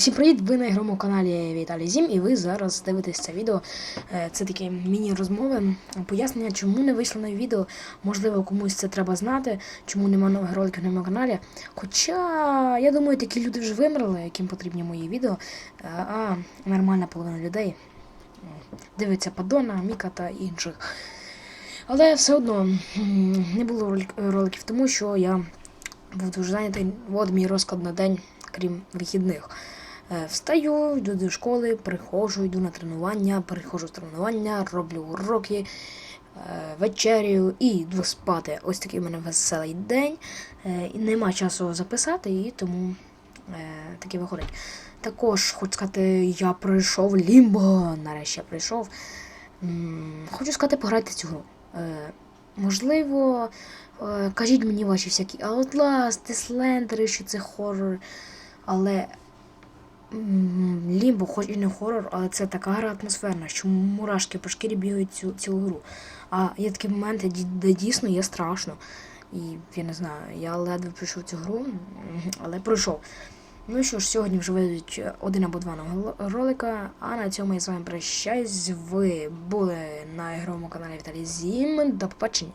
Всім привіт! Ви на ігровому каналі Віталій Зім, і ви зараз дивитесь це відео. Е, Це такі міні-розмови. Пояснення, чому не вийшло нове відео. Можливо, комусь це треба знати, чому нема нових роликів на моєму каналі. Хоча, я думаю, такі люди вже вимерли, яким потрібні мої відео. Е, А нормальна половина людей е, дивиться Падона, Міка та інших. Але все одно не було роликів, тому що я був дуже зайнятий. От мій розклад на день, крім вихідних. Е, Встаю, йду до школи, приходжу, йду на тренування, приходжу з тренування, роблю уроки, е, вечерю і йду спати. Ось такий у мене веселий день. Е, нема часу записати, і тому таке виходить. Також хочу сказати, я пройшов лімбо. Нарешті я прийшов. Хочу сказати, пограйте цю гру. Можливо, кажіть мені ваші всякі Outlast, Slender, що це хоррор. Але Лімбо, хоч і не хоррор, але це така гра атмосферна, що мурашки по шкірі бігають цю, цілу гру. А є такі моменти, де дійсно є страшно. І я не знаю, я ледве пройшов цю гру, але пройшов. Ну що ж, сьогодні вже вийдуть один або два нових ролика, а на цьому я з вами прощаюсь. Ви були на ігровому каналі Віталій Зім. До побачення.